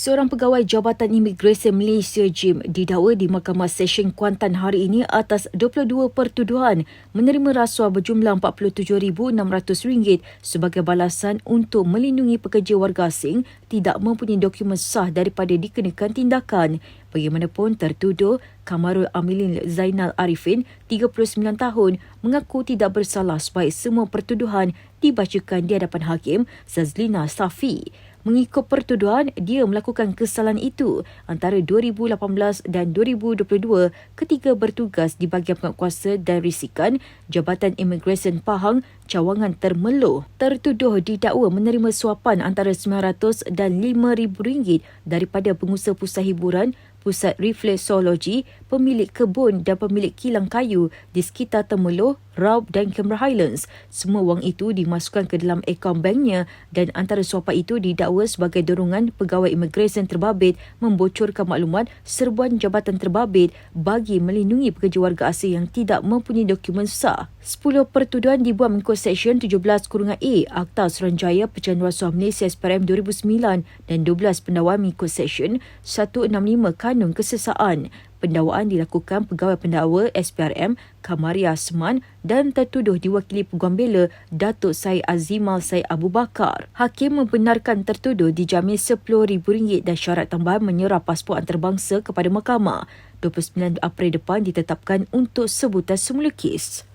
Seorang pegawai Jabatan Imigresen Malaysia JIM didakwa di Mahkamah Session Kuantan hari ini atas 22 pertuduhan menerima rasuah berjumlah RM47,600 sebagai balasan untuk melindungi pekerja warga asing tidak mempunyai dokumen sah daripada dikenakan tindakan. Bagaimanapun tertuduh Kamarul Amilin Zainal Arifin, 39 tahun, mengaku tidak bersalah sebaik semua pertuduhan dibacakan di hadapan Hakim Zazlina Safi. Mengikut pertuduhan, dia melakukan kesalahan itu antara 2018 dan 2022 ketika bertugas di bahagian penguatkuasa dan risikan Jabatan Imigresen Pahang, Cawangan Termeloh. Tertuduh didakwa menerima suapan antara RM900 dan RM5,000 daripada pengusaha pusat hiburan Pusat Reflexologi, pemilik kebun dan pemilik kilang kayu di sekitar Temeloh, Raub dan Canberra Highlands. Semua wang itu dimasukkan ke dalam akaun banknya dan antara suapan itu didakwa sebagai dorongan pegawai imigresen terbabit membocorkan maklumat serbuan jabatan terbabit bagi melindungi pekerja warga asing yang tidak mempunyai dokumen sah. 10 pertuduhan dibuat mengikut Seksyen 17 kurungan A Akta Suranjaya Pecahan Rasuah Malaysia SPRM 2009 dan 12 pendakwaan mengikut Seksyen 165 Kanun Kesesaan. Pendakwaan dilakukan pegawai pendakwa SPRM Kamaria Asman dan tertuduh diwakili Peguam Bela Datuk Syed Azimal Syed Abu Bakar. Hakim membenarkan tertuduh dijamin RM10,000 dan syarat tambahan menyerah pasport antarabangsa kepada mahkamah. 29 April depan ditetapkan untuk sebutan semula kes.